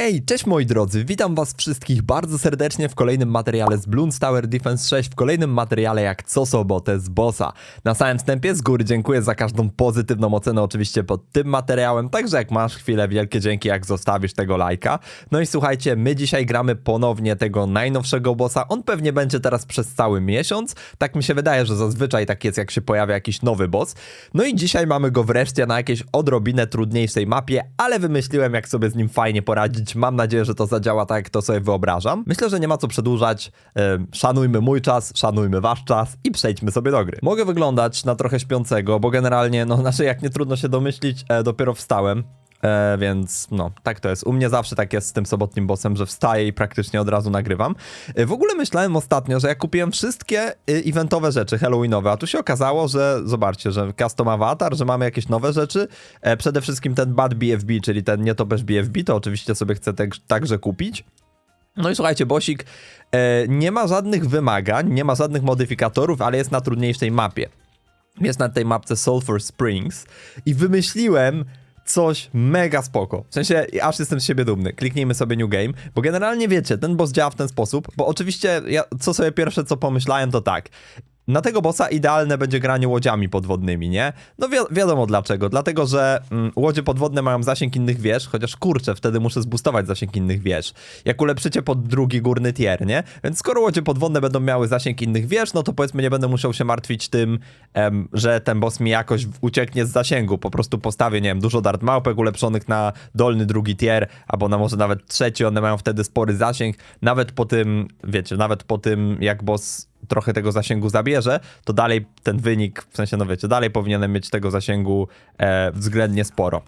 Hej, cześć moi drodzy, witam was wszystkich bardzo serdecznie w kolejnym materiale z Bloons Tower Defense 6, w kolejnym materiale jak co sobotę z bossa. Na samym wstępie z góry dziękuję za każdą pozytywną ocenę oczywiście pod tym materiałem, także jak masz chwilę, wielkie dzięki jak zostawisz tego lajka. No i słuchajcie, my dzisiaj gramy ponownie tego najnowszego bossa, on pewnie będzie teraz przez cały miesiąc, tak mi się wydaje, że zazwyczaj tak jest jak się pojawia jakiś nowy boss. No i dzisiaj mamy go wreszcie na jakiejś odrobinę trudniejszej mapie, ale wymyśliłem jak sobie z nim fajnie poradzić. Mam nadzieję, że to zadziała tak, jak to sobie wyobrażam. Myślę, że nie ma co przedłużać. Szanujmy mój czas, szanujmy wasz czas i przejdźmy sobie do gry. Mogę wyglądać na trochę śpiącego, bo generalnie, no znaczy jak nie trudno się domyślić, e, dopiero wstałem. E, więc no, tak to jest. U mnie zawsze tak jest z tym sobotnim bossem, że wstaję i praktycznie od razu nagrywam. E, w ogóle myślałem ostatnio, że ja kupiłem wszystkie e, eventowe rzeczy halloweenowe, a tu się okazało, że zobaczcie, że custom avatar, że mamy jakieś nowe rzeczy. E, przede wszystkim ten bad BFB, czyli ten nietoperz BFB, to oczywiście sobie chcę te, także kupić. No i słuchajcie, Bosik e, nie ma żadnych wymagań, nie ma żadnych modyfikatorów, ale jest na trudniejszej mapie. Jest na tej mapce Sulphur Springs i wymyśliłem coś mega spoko. W sensie, aż jestem z siebie dumny. Kliknijmy sobie New Game, bo generalnie wiecie, ten boss działa w ten sposób, bo oczywiście ja, co sobie pierwsze co pomyślałem to tak. Na tego bossa idealne będzie granie łodziami podwodnymi, nie? No wi wiadomo dlaczego. Dlatego, że mm, łodzie podwodne mają zasięg innych wież, chociaż kurczę, wtedy muszę zbustować zasięg innych wież. Jak ulepszycie pod drugi górny tier, nie? Więc skoro łodzie podwodne będą miały zasięg innych wież, no to powiedzmy nie będę musiał się martwić tym, em, że ten boss mi jakoś ucieknie z zasięgu. Po prostu postawię, nie wiem, dużo dart małpek ulepszonych na dolny drugi tier, albo na może nawet trzeci, one mają wtedy spory zasięg. Nawet po tym, wiecie, nawet po tym jak boss trochę tego zasięgu zabierze, to dalej ten wynik, w sensie, no wiecie, dalej powinienem mieć tego zasięgu e, względnie sporo.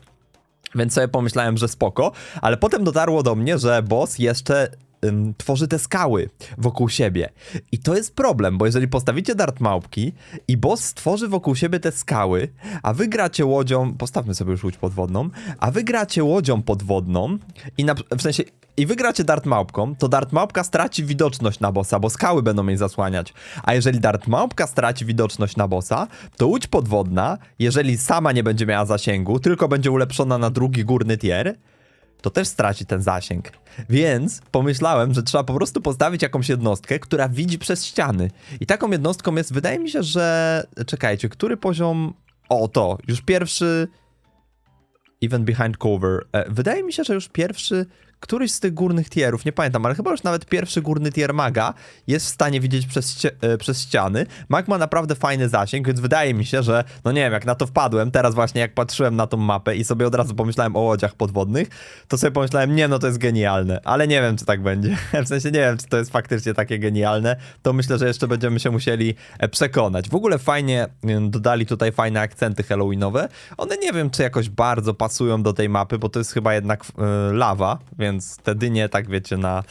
Więc sobie pomyślałem, że spoko, ale potem dotarło do mnie, że boss jeszcze ym, tworzy te skały wokół siebie. I to jest problem, bo jeżeli postawicie dart małpki i boss stworzy wokół siebie te skały, a wy gracie łodzią, postawmy sobie już łódź podwodną, a wy gracie łodzią podwodną i na, w sensie i wygracie dart małpką, to dart małpka straci widoczność na bossa, bo skały będą jej zasłaniać. A jeżeli dart małpka straci widoczność na bossa, to łódź podwodna, jeżeli sama nie będzie miała zasięgu, tylko będzie ulepszona na drugi górny tier, to też straci ten zasięg. Więc pomyślałem, że trzeba po prostu postawić jakąś jednostkę, która widzi przez ściany. I taką jednostką jest, wydaje mi się, że. Czekajcie, który poziom. O, to, już pierwszy. Even behind cover. E, Wydaje mi się, że już pierwszy, któryś z tych górnych tierów, nie pamiętam, ale chyba już nawet pierwszy górny tier maga jest w stanie widzieć przez, e, przez ściany. Mag ma naprawdę fajny zasięg, więc wydaje mi się, że, no nie wiem, jak na to wpadłem, teraz właśnie jak patrzyłem na tą mapę i sobie od razu pomyślałem o łodziach podwodnych, to sobie pomyślałem, nie no, to jest genialne, ale nie wiem, czy tak będzie. W sensie nie wiem, czy to jest faktycznie takie genialne, to myślę, że jeszcze będziemy się musieli e, przekonać. W ogóle fajnie em, dodali tutaj fajne akcenty halloweenowe. One nie wiem, czy jakoś bardzo pasują do tej mapy, bo to jest chyba jednak e, lawa, więc te dynie, tak wiecie, na,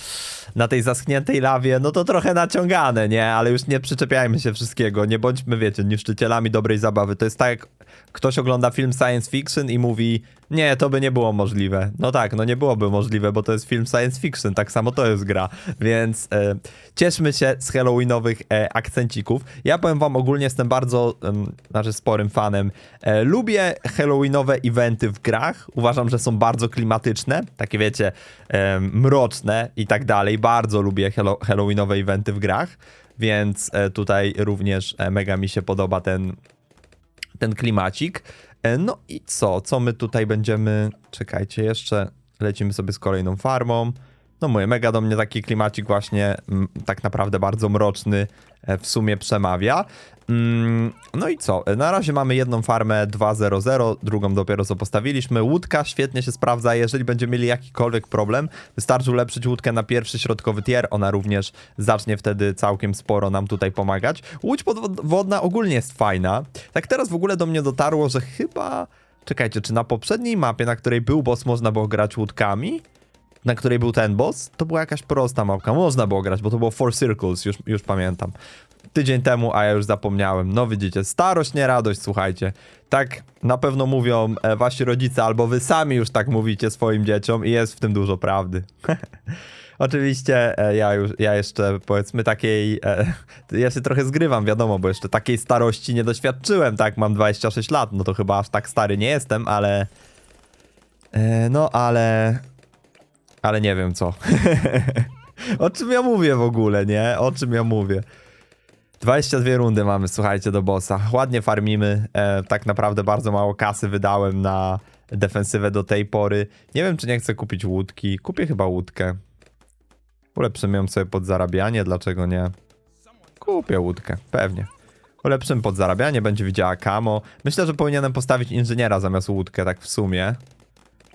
na tej zaschniętej lawie, no to trochę naciągane, nie? Ale już nie przyczepiajmy się wszystkiego, nie bądźmy, wiecie, niszczycielami dobrej zabawy. To jest tak, jak ktoś ogląda film science fiction i mówi, nie, to by nie było możliwe. No tak, no nie byłoby możliwe, bo to jest film science fiction, tak samo to jest gra, więc e, cieszmy się z halloweenowych e, akcencików. Ja powiem wam, ogólnie jestem bardzo, em, znaczy sporym fanem. E, lubię halloweenowe eventy w grach, uważam, że są bardzo klimatyczne, takie wiecie, em, mroczne i tak dalej. Bardzo lubię hallo- halloweenowe eventy w grach, więc e, tutaj również e, mega mi się podoba ten ten klimacik. E, No i co? Co my tutaj będziemy... Czekajcie, jeszcze lecimy sobie z kolejną farmą. No mówię, mega do mnie taki klimacik właśnie mm, tak naprawdę bardzo mroczny e, w sumie przemawia. Mm, No i co? E, Na razie mamy jedną farmę 2.0.0, drugą dopiero co postawiliśmy. Łódka świetnie się sprawdza, jeżeli będziemy mieli jakikolwiek problem, wystarczy ulepszyć łódkę na pierwszy środkowy tier, ona również zacznie wtedy całkiem sporo nam tutaj pomagać. Łódź podwodna ogólnie jest fajna. Tak teraz w ogóle do mnie dotarło, że chyba... Czekajcie, czy na poprzedniej mapie, na której był boss, można było grać łódkami? Na której był ten boss, to była jakaś prosta mapka. Można było grać, bo to było Four Circles, już, już pamiętam. Tydzień temu, a ja już zapomniałem. No widzicie, starość, nie radość, słuchajcie. Tak na pewno mówią e, wasi rodzice, albo wy sami już tak mówicie swoim dzieciom i jest w tym dużo prawdy. Oczywiście e, ja już, ja jeszcze powiedzmy takiej, e, ja się trochę zgrywam, wiadomo, bo jeszcze takiej starości nie doświadczyłem, tak, mam 26 lat, no to chyba aż tak stary nie jestem, ale, no ale, Ale nie wiem co. o czym ja mówię w ogóle, nie? O czym ja mówię. 22 rundy mamy, słuchajcie, do bossa. Ładnie farmimy. E, tak naprawdę bardzo mało kasy wydałem na defensywę do tej pory. Nie wiem, czy nie chcę kupić łódki. Kupię chyba łódkę. Ulepszymy ją sobie pod zarabianie, dlaczego nie? Kupię łódkę, pewnie. Ulepszymy pod zarabianie, będzie widziała kamo. Myślę, że powinienem postawić inżyniera zamiast łódkę, tak w sumie.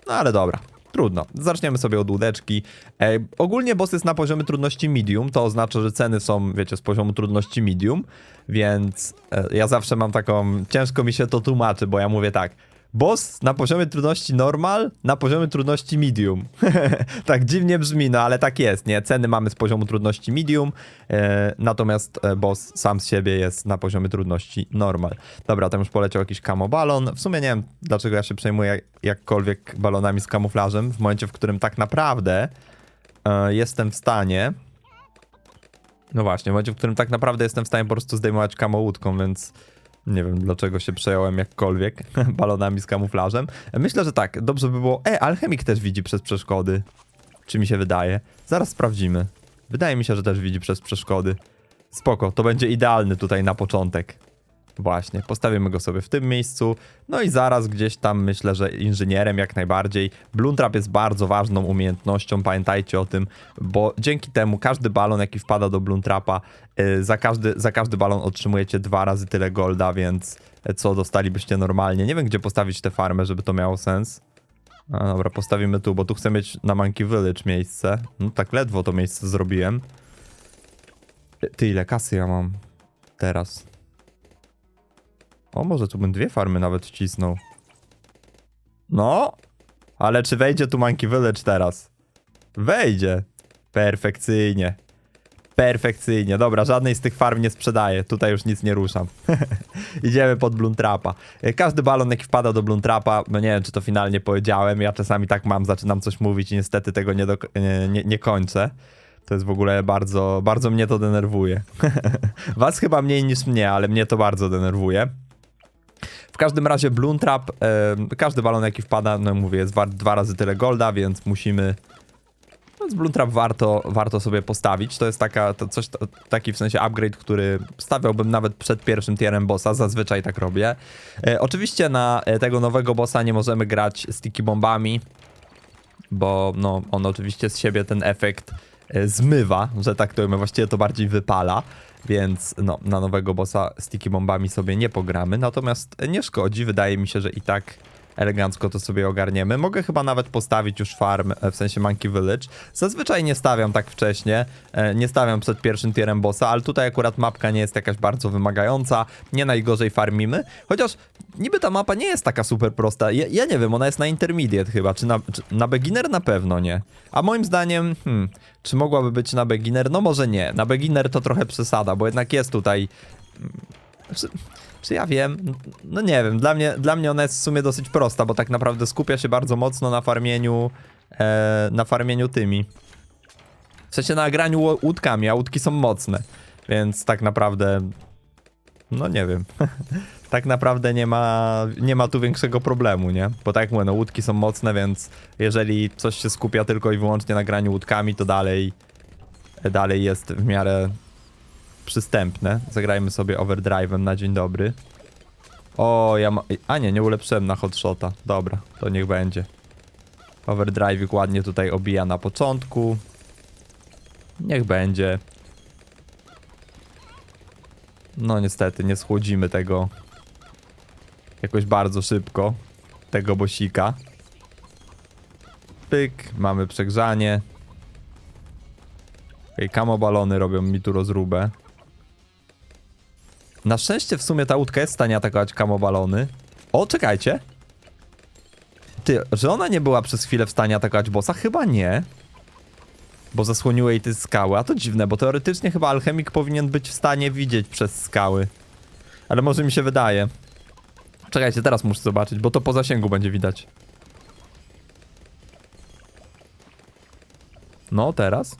No ale dobra, trudno. Zaczniemy sobie od łódeczki. E, ogólnie boss jest na poziomie trudności medium, to oznacza, że ceny są, wiecie, z poziomu trudności medium, więc e, ja zawsze mam taką, ciężko mi się to tłumaczy, bo ja mówię tak, boss na poziomie trudności normal, na poziomie trudności medium. tak dziwnie brzmi, no ale tak jest, nie? Ceny mamy z poziomu trudności medium, e, natomiast e, boss sam z siebie jest na poziomie trudności normal. Dobra, tam już poleciał jakiś kamobalon. W sumie nie wiem, dlaczego ja się przejmuję jak- jakkolwiek balonami z kamuflażem, w momencie, w którym tak naprawdę e, jestem w stanie... No właśnie, w momencie, w którym tak naprawdę jestem w stanie po prostu zdejmować kamo łódką, więc... Nie wiem dlaczego się przejąłem jakkolwiek balonami z kamuflażem. Myślę, że tak, dobrze by było. E, alchemik też widzi przez przeszkody. Czy mi się wydaje? Zaraz sprawdzimy. Wydaje mi się, że też widzi przez przeszkody. Spoko, to będzie idealny tutaj na początek. Właśnie, postawimy go sobie w tym miejscu. No i zaraz gdzieś tam myślę, że inżynierem jak najbardziej. Bloomtrap jest bardzo ważną umiejętnością, pamiętajcie o tym, bo dzięki temu każdy balon, jaki wpada do Bloomtrapa, yy, za, każdy, za każdy balon otrzymujecie dwa razy tyle golda, więc co dostalibyście normalnie. Nie wiem, gdzie postawić tę farmę, żeby to miało sens. A dobra, postawimy tu, bo tu chcę mieć na Monkey Village miejsce. No tak ledwo to miejsce zrobiłem. Ty, ile kasy ja mam teraz? O, może tu bym dwie farmy nawet wcisnął. No, ale czy wejdzie tu Monkey Village teraz? Wejdzie. Perfekcyjnie. Perfekcyjnie. Dobra, żadnej z tych farm nie sprzedaję. Tutaj już nic nie ruszam. Idziemy pod Bloomtrapa. E, Każdy balon, jaki wpada do Bloomtrapa, no nie wiem, czy to finalnie powiedziałem. Ja czasami tak mam, zaczynam coś mówić i niestety tego nie, do, nie, nie, nie kończę. To jest w ogóle bardzo, bardzo mnie to denerwuje. Was chyba mniej niż mnie, ale mnie to bardzo denerwuje. W każdym razie Bloom Trap, e, każdy balon jaki wpada, no mówię, jest wart dwa razy tyle golda, więc musimy... No z Bloom Trap warto, warto sobie postawić. To jest taka, to coś, taki w sensie upgrade, który stawiałbym nawet przed pierwszym tierem bossa, zazwyczaj tak robię. E, oczywiście na e, tego nowego bossa nie możemy grać sticky bombami, bo no, on oczywiście z siebie ten efekt e, zmywa, że tak to ujmę, właściwie to bardziej wypala, więc no, na nowego bossa sticky bombami sobie nie pogramy, natomiast nie szkodzi, wydaje mi się, że i tak elegancko to sobie ogarniemy. Mogę chyba nawet postawić już farm, e, w sensie Monkey Village. Zazwyczaj nie stawiam tak wcześnie, e, nie stawiam przed pierwszym tierem bossa, ale tutaj akurat mapka nie jest jakaś bardzo wymagająca, nie najgorzej farmimy, chociaż niby ta mapa nie jest taka super prosta. Ja, ja nie wiem, ona jest na intermediate chyba, czy na, czy na beginner na pewno nie. A moim zdaniem, hmm, czy mogłaby być na beginner? No może nie. Na beginner to trochę przesada, bo jednak jest tutaj... mm, Czy, ja wiem? No nie wiem, dla mnie, dla mnie ona jest w sumie dosyć prosta, bo tak naprawdę skupia się bardzo mocno na farmieniu, e, na farmieniu tymi. W sensie na graniu łódkami, a łódki są mocne, więc tak naprawdę, no nie wiem. tak naprawdę nie ma, nie ma tu większego problemu, nie? Bo tak jak mówię, no łódki są mocne, więc jeżeli coś się skupia tylko i wyłącznie na graniu łódkami, to dalej, dalej jest w miarę przystępne. Zagrajmy sobie overdrive'em na dzień dobry. O, ja ma... A nie, nie ulepszyłem na hotshota. Dobra, to niech będzie. Overdrive'ik ładnie tutaj obija na początku. Niech będzie. No niestety, nie schłodzimy tego jakoś bardzo szybko. Tego bosika. Pyk, mamy przegrzanie. Okej, kamobalony robią mi tu rozróbę. Na szczęście w sumie ta łódka jest w stanie atakować kamobalony. O, czekajcie. Ty, że ona nie była przez chwilę w stanie atakować bossa? Chyba nie. Bo zasłoniły jej te skały. A to dziwne, bo teoretycznie chyba alchemik powinien być w stanie widzieć przez skały. Ale może mi się wydaje. Czekajcie, teraz muszę zobaczyć, bo to po zasięgu będzie widać. No, teraz.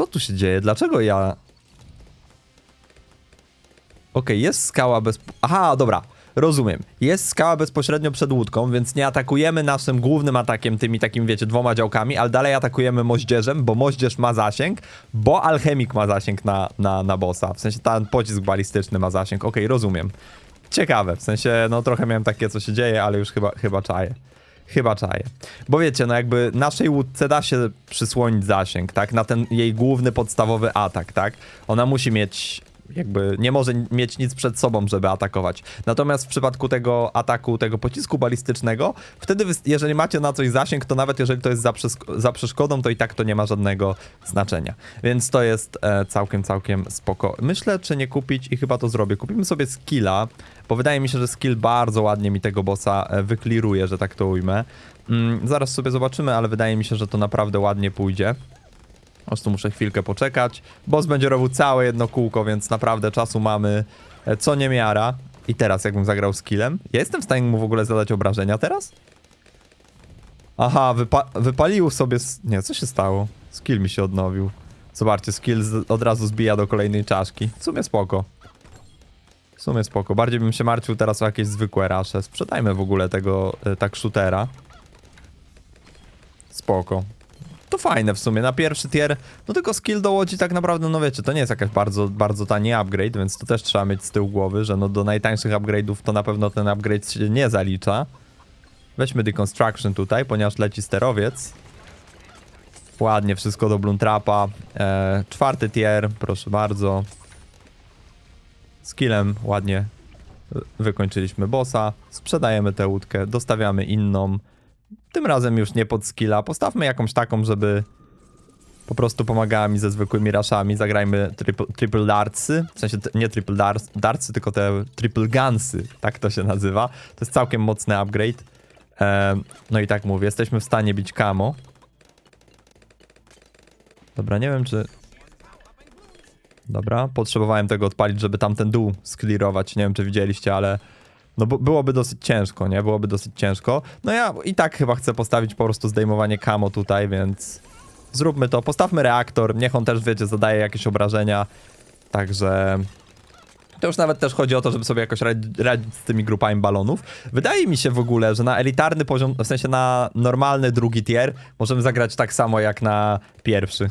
Co tu się dzieje? Dlaczego ja... Okej, jest skała bez... Aha, dobra. rozumiem. Jest skała bezpośrednio przed łódką, więc nie atakujemy naszym głównym atakiem, tymi takimi, wiecie, dwoma działkami, ale dalej atakujemy moździerzem, bo moździerz ma zasięg, bo alchemik ma zasięg na, na, na bossa. W sensie ten pocisk balistyczny ma zasięg. Okej, rozumiem. Ciekawe, w sensie, no trochę miałem takie, co się dzieje, ale już chyba, chyba czaję. Chyba czaję. Bo wiecie, no jakby naszej łódce da się przysłonić zasięg, tak? Na ten jej główny, podstawowy atak, tak? Ona musi mieć jakby nie może mieć nic przed sobą, żeby atakować. Natomiast w przypadku tego ataku, tego pocisku balistycznego, wtedy jeżeli macie na coś zasięg, to nawet jeżeli to jest za, za przeszkodą, to i tak to nie ma żadnego znaczenia. Więc to jest e, całkiem, całkiem spoko. Myślę, czy nie kupić i chyba to zrobię. Kupimy sobie skilla, bo wydaje mi się, że skill bardzo ładnie mi tego bossa e, wykliruje, że tak to ujmę. Mm, zaraz sobie zobaczymy, ale wydaje mi się, że to naprawdę ładnie pójdzie. Po prostu muszę chwilkę poczekać. Boss będzie robił całe jedno kółko, więc naprawdę czasu mamy e, co niemiara. I teraz jakbym zagrał skillem. Ja jestem w stanie mu w ogóle zadać obrażenia teraz? Aha, wypa wypalił sobie... Nie, co się stało? Skill mi się odnowił. Zobaczcie, skill od razu zbija do kolejnej czaszki. W sumie spoko. W sumie spoko. Bardziej bym się martwił teraz o jakieś zwykłe rasze. Sprzedajmy w ogóle tego e, tak shootera. Spoko. To fajne w sumie, na pierwszy tier, no tylko skill do łodzi tak naprawdę, no wiecie, to nie jest jakaś bardzo, bardzo tani upgrade, więc to też trzeba mieć z tyłu głowy, że no do najtańszych upgrade'ów to na pewno ten upgrade się nie zalicza. Weźmy deconstruction tutaj, ponieważ leci sterowiec. Ładnie, wszystko do Bluntrapa. E, czwarty tier, proszę bardzo. Skillem ładnie wy- wykończyliśmy bossa. Sprzedajemy tę łódkę, dostawiamy inną. Tym razem już nie pod skilla. Postawmy jakąś taką, żeby po prostu pomagała mi ze zwykłymi raszami. Zagrajmy triple, triple. W sensie nie triple darts, tylko te triple gunsy. Tak to się nazywa. To jest całkiem mocny upgrade. Em, no i tak mówię, jesteśmy w stanie bić kamo. Dobra, nie wiem czy... Dobra, potrzebowałem tego odpalić, żeby tamten dół sklirować. Nie wiem czy widzieliście, ale... No bo byłoby dosyć ciężko, nie? Byłoby dosyć ciężko. No ja i tak chyba chcę postawić po prostu zdejmowanie kamo tutaj, więc zróbmy to. Postawmy reaktor, niech on też, wiecie, zadaje jakieś obrażenia. Także to już nawet też chodzi o to, żeby sobie jakoś radzi- radzić z tymi grupami balonów. Wydaje mi się w ogóle, że na elitarny poziom, w sensie na normalny drugi tier, możemy zagrać tak samo jak na pierwszy.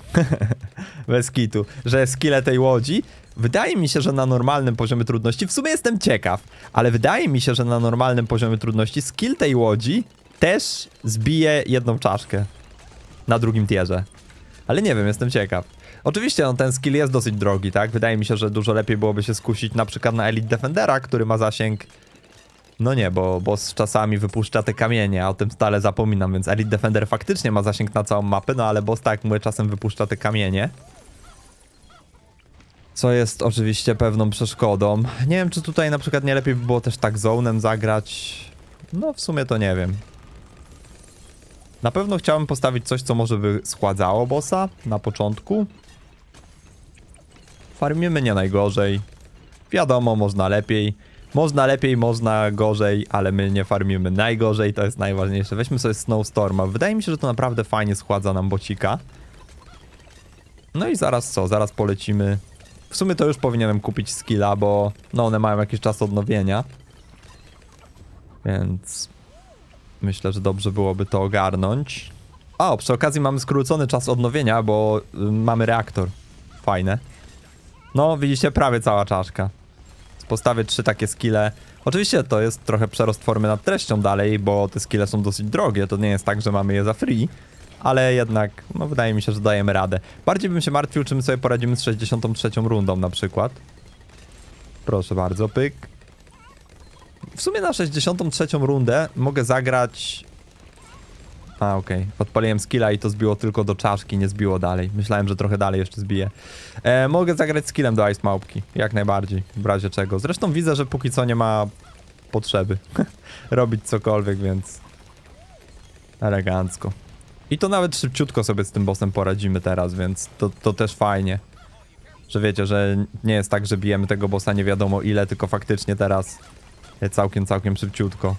Bez kitu. Że skille tej łodzi. Wydaje mi się, że na normalnym poziomie trudności, w sumie jestem ciekaw, ale wydaje mi się, że na normalnym poziomie trudności skill tej łodzi też zbije jedną czaszkę na drugim tierze. Ale nie wiem, jestem ciekaw. Oczywiście no, ten skill jest dosyć drogi, tak? Wydaje mi się, że dużo lepiej byłoby się skusić na przykład na Elite Defendera, który ma zasięg... No nie, bo, bo z czasami wypuszcza te kamienie, a o tym stale zapominam, więc Elite Defender faktycznie ma zasięg na całą mapę, no ale boss, tak mówię, czasem wypuszcza te kamienie. Co jest oczywiście pewną przeszkodą. Nie wiem, czy tutaj na przykład nie lepiej by było też tak zonem zagrać. No w sumie to nie wiem. Na pewno chciałem postawić coś, co może by schładzało bossa na początku. Farmimy nie najgorzej. Wiadomo, można lepiej. Można lepiej, można gorzej, ale my nie farmimy najgorzej, to jest najważniejsze. Weźmy sobie Snowstorma. Wydaje mi się, że to naprawdę fajnie schładza nam bocika. No i zaraz co? Zaraz polecimy. W sumie to już powinienem kupić skilla, bo no one mają jakiś czas odnowienia. Więc myślę, że dobrze byłoby to ogarnąć. O, przy okazji mamy skrócony czas odnowienia, bo y, mamy reaktor. Fajne. No, widzicie, prawie cała czaszka. Postawię trzy takie skille. Oczywiście to jest trochę przerost formy nad treścią dalej, bo te skille są dosyć drogie. To nie jest tak, że mamy je za free. Ale jednak, no wydaje mi się, że dajemy radę. Bardziej bym się martwił, czy my sobie poradzimy z 63 rundą na przykład. Proszę bardzo, pyk. W sumie na 63 rundę mogę zagrać... A, okej. Odpaliłem skilla i to zbiło tylko do czaszki, nie zbiło dalej. Myślałem, że trochę dalej jeszcze zbije. E, mogę zagrać skillem do Ice Małpki. Jak najbardziej. W razie czego. Zresztą widzę, że póki co nie ma potrzeby robić cokolwiek, więc elegancko. I to nawet szybciutko sobie z tym bossem poradzimy teraz, więc to, to też fajnie. Że wiecie, że nie jest tak, że bijemy tego bossa nie wiadomo ile, tylko faktycznie teraz całkiem, całkiem szybciutko.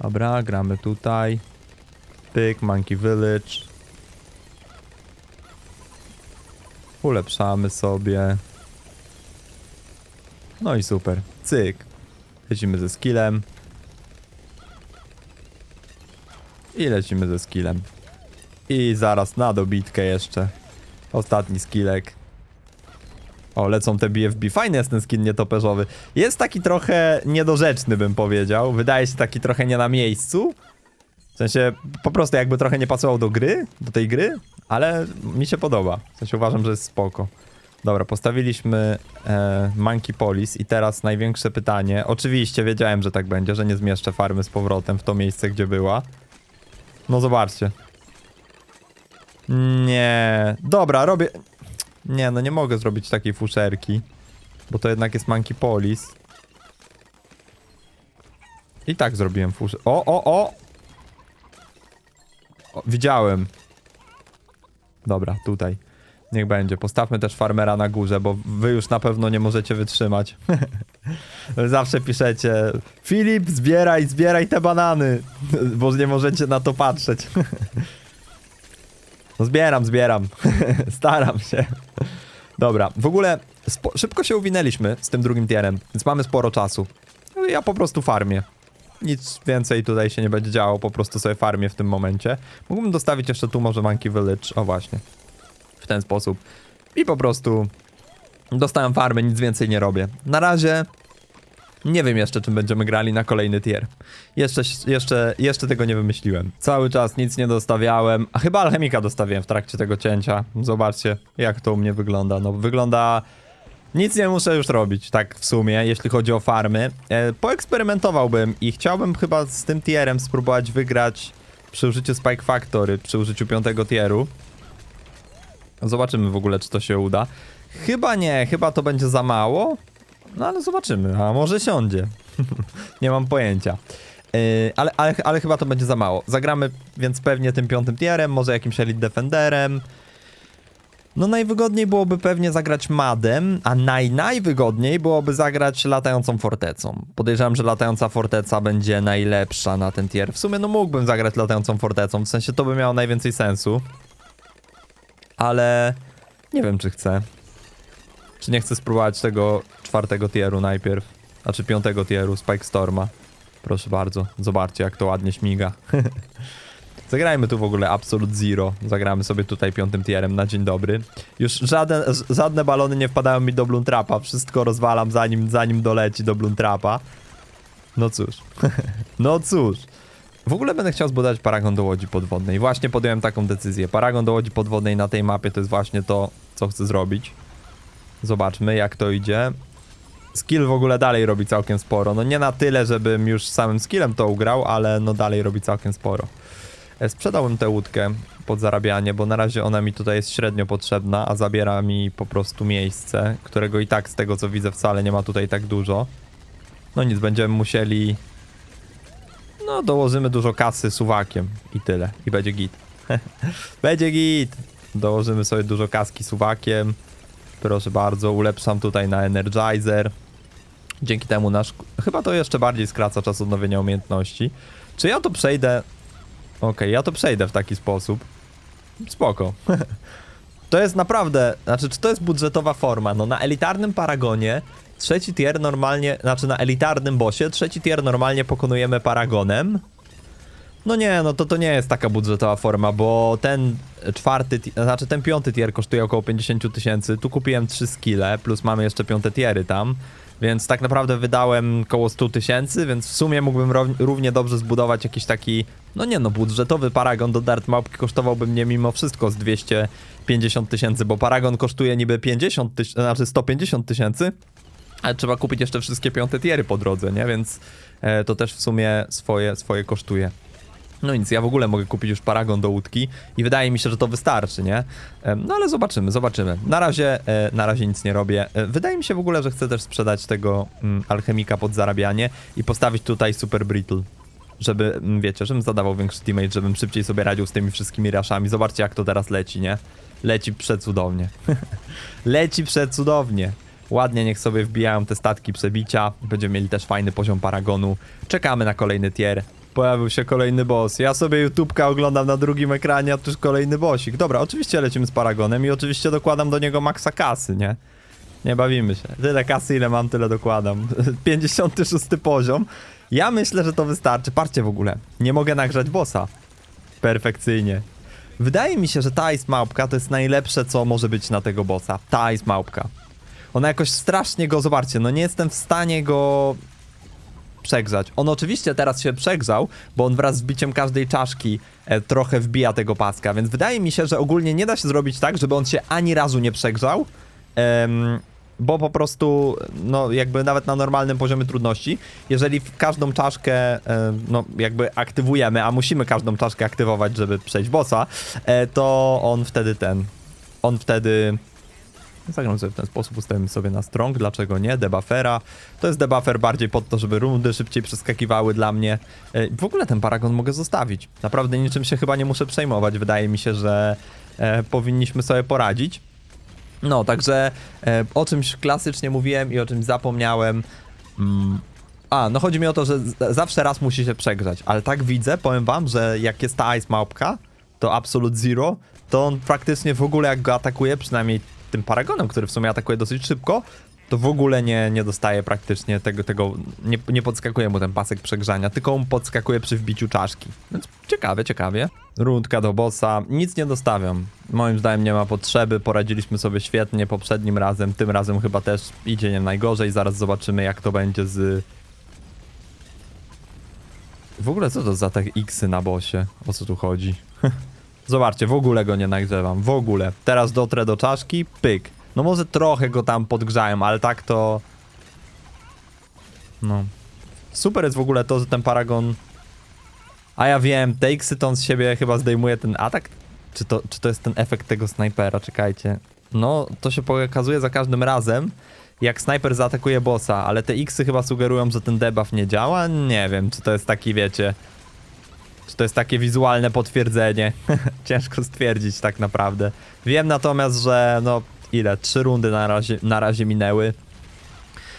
Dobra, gramy tutaj. Pyk, Monkey Village. Ulepszamy sobie. No i super. Cyk. Lecimy ze skillem. I lecimy ze skillem. I zaraz na dobitkę jeszcze. Ostatni skillek. O, lecą te BFB. Fajny jest ten skin nietoperzowy. Jest taki trochę niedorzeczny, bym powiedział. Wydaje się taki trochę nie na miejscu. W sensie, po prostu jakby trochę nie pasował do gry, do tej gry, ale mi się podoba. W sensie uważam, że jest spoko. Dobra, postawiliśmy e, Monkey Police i teraz największe pytanie. Oczywiście wiedziałem, że tak będzie, że nie zmieszczę farmy z powrotem w to miejsce, gdzie była. No zobaczcie. Nie. Dobra, robię... Nie, no nie mogę zrobić takiej fuszerki. Bo to jednak jest Monkey Police. I tak zrobiłem fuszę. O, o, o! o! Widziałem. Dobra, tutaj. Niech będzie. Postawmy też farmera na górze, bo wy już na pewno nie możecie wytrzymać. Zawsze piszecie Filip, zbieraj, zbieraj te banany, bo nie możecie na to patrzeć. No zbieram, zbieram. Staram się. Dobra, w ogóle szybko się uwinęliśmy z tym drugim tierem, więc mamy sporo czasu. No Ja po prostu farmię. Nic więcej tutaj się nie będzie działo, po prostu sobie farmię w tym momencie. Mógłbym dostawić jeszcze tu może Monkey Village, o właśnie. Ten sposób. I po prostu dostałem farmy, nic więcej nie robię. Na razie nie wiem jeszcze, czym będziemy grali na kolejny tier. Jeszcze, jeszcze, jeszcze tego nie wymyśliłem. Cały czas nic nie dostawiałem. A chyba alchemika dostawiłem w trakcie tego cięcia. Zobaczcie, jak to u mnie wygląda. No, wygląda... Nic nie muszę już robić, tak w sumie, jeśli chodzi o farmy. E, poeksperymentowałbym i chciałbym chyba z tym tierem spróbować wygrać przy użyciu Spike Factory, przy użyciu piątego tieru. Zobaczymy w ogóle, czy to się uda. Chyba nie, chyba to będzie za mało. No ale zobaczymy, a może siądzie. nie mam pojęcia. Yy, ale, ale, ale chyba to będzie za mało. Zagramy więc pewnie tym piątym tierem, może jakimś Elite Defenderem. No najwygodniej byłoby pewnie zagrać Madem, a naj, najwygodniej byłoby zagrać latającą fortecą. Podejrzewam, że latająca forteca będzie najlepsza na ten tier. W sumie no mógłbym zagrać latającą fortecą, w sensie to by miało najwięcej sensu. Ale nie wiem czy chcę. Czy nie chcę spróbować tego czwartego tieru najpierw? Znaczy piątego tieru, Spike Storma. Proszę bardzo, zobaczcie jak to ładnie śmiga. Zagrajmy tu w ogóle Absolute Zero. Zagramy sobie tutaj piątym tierem na dzień dobry. Już żaden, żadne balony nie wpadają mi do Bloontrapa. Wszystko rozwalam zanim, zanim doleci do Bloontrapa. No cóż. no cóż. W ogóle będę chciał zbudować paragon do łodzi podwodnej. Właśnie podjąłem taką decyzję. Paragon do łodzi podwodnej na tej mapie to jest właśnie to, co chcę zrobić. Zobaczmy, jak to idzie. Skill w ogóle dalej robi całkiem sporo. No nie na tyle, żebym już samym skillem to ugrał, ale no dalej robi całkiem sporo. E, Sprzedałbym tę łódkę pod zarabianie, bo na razie ona mi tutaj jest średnio potrzebna, a zabiera mi po prostu miejsce, którego i tak z tego co widzę wcale nie ma tutaj tak dużo. No nic, będziemy musieli... No dołożymy dużo kasy suwakiem i tyle. I będzie git. będzie git! Dołożymy sobie dużo kaski suwakiem. Proszę bardzo, ulepszam tutaj na Energizer. Dzięki temu nasz... Chyba to jeszcze bardziej skraca czas odnowienia umiejętności. Czy ja to przejdę... Okej, ja to przejdę w taki sposób. Spoko. to jest naprawdę... Znaczy, czy to jest budżetowa forma? No na elitarnym Paragonie trzeci tier normalnie... Znaczy na elitarnym bossie trzeci tier normalnie pokonujemy Paragonem. No nie, no to to nie jest taka budżetowa forma, bo ten czwarty, znaczy ten piąty tier kosztuje około 50 tysięcy. Tu kupiłem 3 skille, plus mamy jeszcze piąte tiery tam. Więc tak naprawdę wydałem około 100 tysięcy, więc w sumie mógłbym równie dobrze zbudować jakiś taki, no nie no, budżetowy paragon do Dart Małpki kosztowałby mnie mimo wszystko z 250 tysięcy, bo paragon kosztuje niby 50 tysięcy, znaczy 150 tysięcy, ale trzeba kupić jeszcze wszystkie piąte tiery po drodze, nie? Więc e, to też w sumie swoje, swoje kosztuje. No nic, ja w ogóle mogę kupić już paragon do łódki i wydaje mi się, że to wystarczy, nie? Em, No ale zobaczymy, zobaczymy. Na razie, e, na razie nic nie robię. E, Wydaje mi się w ogóle, że chcę też sprzedać tego mm, alchemika pod zarabianie i postawić tutaj super brittle. Żeby, mm, wiecie, żebym zadawał większy teammate, żebym szybciej sobie radził z tymi wszystkimi raszami. Zobaczcie jak to teraz leci, nie? Leci przecudownie. leci przecudownie. Ładnie niech sobie wbijają te statki przebicia. Będziemy mieli też fajny poziom paragonu. Czekamy na kolejny tier. Pojawił się kolejny boss. Ja sobie YouTubka oglądam na drugim ekranie, a tu już kolejny bossik. Dobra, oczywiście lecimy z paragonem i oczywiście dokładam do niego maksa kasy, nie? Nie bawimy się. Tyle kasy, ile mam, tyle dokładam. 56 poziom. Ja myślę, że to wystarczy. Patrzcie w ogóle. Nie mogę nagrzać bossa. Perfekcyjnie. Wydaje mi się, że ta ice małpka to jest najlepsze, co może być na tego bossa. Ta ice małpka. Ona jakoś strasznie go, zobaczcie, no nie jestem w stanie go przegrzać. On oczywiście teraz się przegrzał, bo on wraz z biciem każdej czaszki e, trochę wbija tego paska, więc wydaje mi się, że ogólnie nie da się zrobić tak, żeby on się ani razu nie przegrzał, bo po prostu, no jakby nawet na normalnym poziomie trudności, jeżeli każdą czaszkę, e, no jakby aktywujemy, a musimy każdą czaszkę aktywować, żeby przejść bossa, e, to on wtedy ten, on wtedy Zagram sobie w ten sposób, ustawimy sobie na strong, dlaczego nie, debuffera. To jest debuffer bardziej pod to, żeby rundy szybciej przeskakiwały dla mnie. E, W ogóle ten paragon mogę zostawić. Naprawdę niczym się chyba nie muszę przejmować. Wydaje mi się, że e, powinniśmy sobie poradzić. No, także e, o czymś klasycznie mówiłem i o czymś zapomniałem. Mm. A, no chodzi mi o to, że zawsze raz musi się przegrzać, ale tak widzę, powiem wam, że jak jest ta Ice Małpka, to Absolute Zero, to on praktycznie w ogóle jak go atakuje, przynajmniej tym Paragonem, który w sumie atakuje dosyć szybko, to w ogóle nie, nie dostaje praktycznie tego, tego nie, nie podskakuje mu ten pasek przegrzania, tylko mu podskakuje przy wbiciu czaszki. Więc ciekawie, ciekawie. Rundka do bossa, nic nie dostawiam. Moim zdaniem nie ma potrzeby, poradziliśmy sobie świetnie poprzednim razem, tym razem chyba też idzie nie najgorzej, zaraz zobaczymy jak to będzie z... W ogóle co to za te X-y na bossie? O co tu chodzi? Zobaczcie, w ogóle go nie nagrzewam, w ogóle. Teraz dotrę do czaszki, pyk. No może trochę go tam podgrzałem, ale tak to... No. Super jest w ogóle to, że ten Paragon... A ja wiem, te X-y to on z siebie chyba zdejmuje ten atak? Czy to, czy to jest ten efekt tego snajpera? Czekajcie. No, to się pokazuje za każdym razem, jak snajper zaatakuje bossa, ale te X-y chyba sugerują, że ten debuff nie działa? Nie wiem, czy to jest taki, wiecie... Czy to jest takie wizualne potwierdzenie? Ciężko stwierdzić tak naprawdę. Wiem natomiast, że no ile? Trzy rundy na razie, na razie minęły.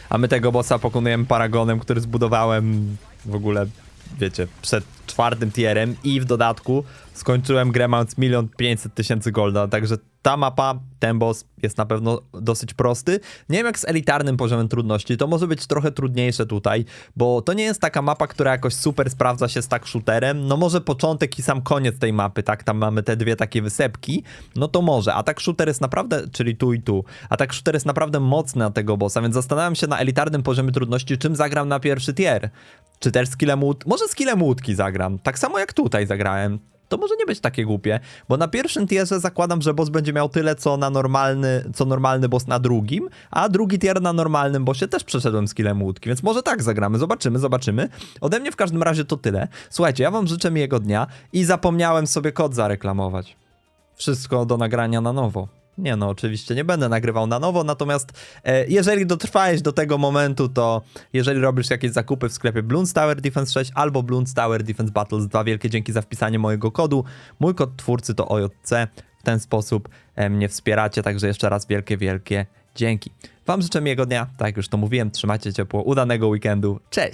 A my tego bossa pokonujemy paragonem, który zbudowałem w ogóle, wiecie, przed czwartym tierem i w dodatku skończyłem grę mając milion pięćset tysięcy golda, także ta mapa, ten boss jest na pewno dosyć prosty. Nie wiem jak z elitarnym poziomem trudności, to może być trochę trudniejsze tutaj, bo to nie jest taka mapa, która jakoś super sprawdza się z tak shooterem. No może początek i sam koniec tej mapy, tak, tam mamy te dwie takie wysepki, no to może, a tak shooter jest naprawdę, czyli tu i tu, a tak shooter jest naprawdę mocny na tego bossa, więc zastanawiam się na elitarnym poziomie trudności, czym zagram na pierwszy tier. Czy też skillem łód... Może skillem łódki zagram, tak samo jak tutaj zagrałem to może nie być takie głupie, bo na pierwszym tierze zakładam, że boss będzie miał tyle, co na normalny, co normalny boss na drugim, a drugi tier na normalnym bossie też przeszedłem skillem łódki, więc może tak zagramy, zobaczymy, zobaczymy. Ode mnie w każdym razie to tyle. Słuchajcie, ja wam życzę miłego dnia i zapomniałem sobie kod zareklamować. Wszystko do nagrania na nowo. Nie no, oczywiście nie będę nagrywał na nowo, natomiast e, jeżeli dotrwałeś do tego momentu, to jeżeli robisz jakieś zakupy w sklepie Bloons Tower Defense 6 albo Bloons Tower Defense Battles 2, wielkie dzięki za wpisanie mojego kodu. Mój kod twórcy to OJC. W ten sposób e, mnie wspieracie, także jeszcze raz wielkie, wielkie dzięki. Wam życzę miłego dnia, tak jak już to mówiłem, trzymajcie ciepło, udanego weekendu, cześć!